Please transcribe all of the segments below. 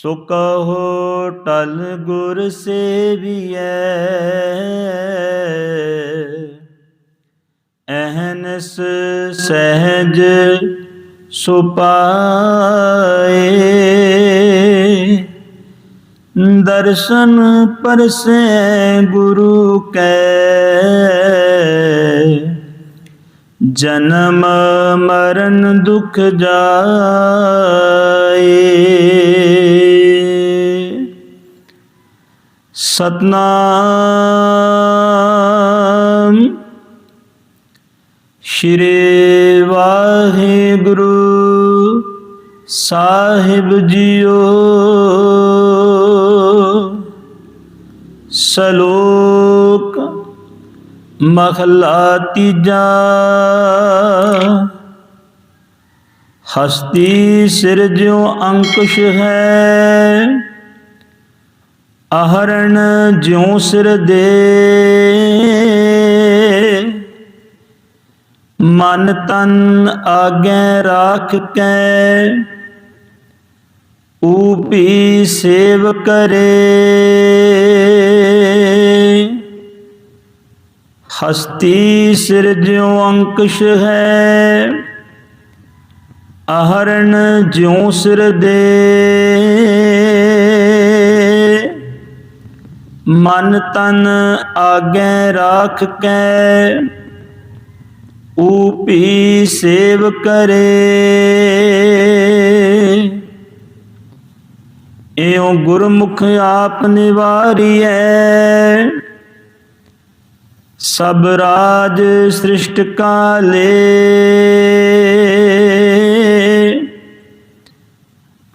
ਸੋ ਕਹੋ ਟਲ ਗੁਰ ਸੇਵੀਐ। ਅਹਨਸ ਸਹਿਜ ਸੁਪਾਏ ਦਰਸ਼ਨ ਪਰਸੈ ਗੁਰੂ ਕੈ। ਜਨਮ ਮਰਨ ਦੁਖ ਜਾਏ। ਸਤਨਾਮ। ਸ਼੍ਰੀ ਵਾਹਿਗੁਰੂ ਸਾਹਿਬ ਜੀਓ। ਸਲੋਕ ਮਹਲਾ ਤੀਜਾ। ਹਸਤੀ ਸਿਰਜਿਉ ਅੰਕੁਸ਼ ਹੈ। ਅਹਰਣ ਜਿਉ ਸਿਰ ਦੇ। ਮਨ ਤਨ ਆਗੇ ਰਾਖ ਕੈ। ਊਪੀ ਸੇਵ ਕਰੇ। ਹਸਤੀ ਸਿਰ ਸਿਰਜਿਉ ਅੰਕੁਸ਼ ਹੈ। ਅਹਰਣ ਜਿਉ ਸਿਰ ਦੇ। ਮਨ ਤਨ ਆਗੇ ਰਾਖ ਕੈ, ਊਪੀ ਸੇਵ ਕਰੇ। ਇਉ ਗੁਰਮੁਖ ਆਪ ਨਿਵਾਰੀਐ, ਸਭ ਰਾਜ ਸ੍ਰਿਸ਼ਟ ਕਾਲੇ।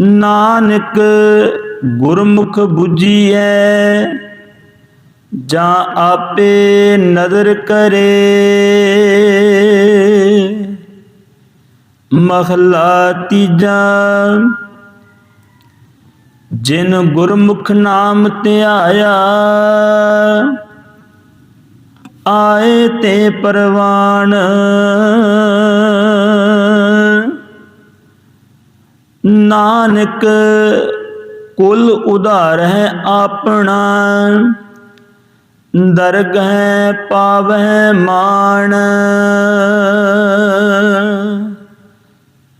ਨਾਨਕ ਗੁਰਮੁਖ 부ਜੀਐ ਜਾਂ ਆਪੇ ਨਦਰ ਕਰੇ। ਮਹਲਾ ਤੀਜਾ, ਜਿਨ ਗੁਰਮੁਖ ਨਾਮ ਧਿਆਇਆ ਆਏ ਤੇ ਪਰਵਾਨ। ਨਾਨਕ ਕੁਲ ਉਧਾਰ ਹੈ ਆਪਣਾ। ਦਰਗਹਿ ਪਾਵਹਿ ਮਾਣ।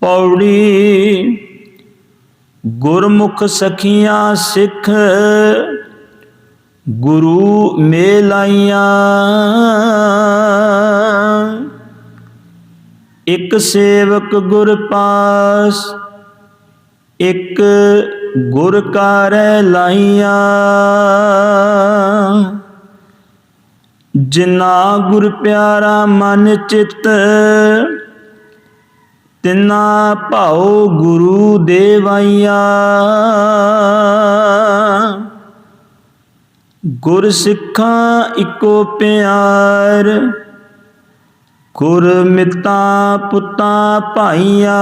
ਪੌੜੀ ਗੁਰਮੁਖ ਸਖੀਆਂ ਸਿੱਖ, ਗੁਰੂ ਮੇਲਾਈਆਂ। ਇੱਕ ਸੇਵਕ ਗੁਰ ਪਾਸ, ਇੱਕ ਗੁਰ ਕਾਰੈ ਲਾਈਆਂ। ਜਿਨਾ ਗੁਰ ਪਿਆਰਾ ਮਨ ਚਿਤ, ਤਿਨਾ ਭਾਉ ਗੁਰੂ ਦੇਵਾਈਆਂ। ਗੁਰ ਸਿੱਖਾਂ ਇੱਕੋ ਪਿਆਰ, ਗੁਰ ਮਿੱਤਾ ਪੁੱਤਾਂ ਭਾਈਆਂ।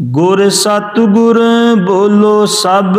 ਗੁਰ ਸਤਿਗੁਰ ਬੋਲੋ ਸਭ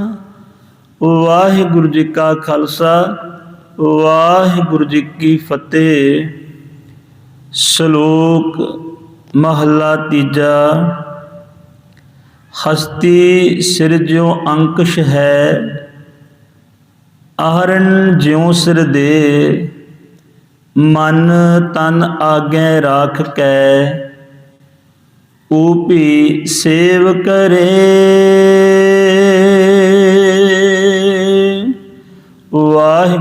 ਵਾਹਿਗੁਰੂ ਜੀ ਕਾ ਖਾਲਸਾ, ਵਾਹਿਗੁਰੂ ਜੀ ਕੀ ਫਤਿਹ। ਸ਼ਲੋਕ ਮਹਲਾ ਤੀਜਾ। ਹਸਤੀ ਸਿਰ ਸਿਰਜਿਉ ਅੰਕਸ਼ ਹੈ ਆਹਰਣ ਜਿਉ ਸਿਰ ਦੇ। ਮਨ ਤਨ ਆਗੇ ਰਾਖ ਕੈ, ਊਪੀ ਸੇਵ ਕਰੇ।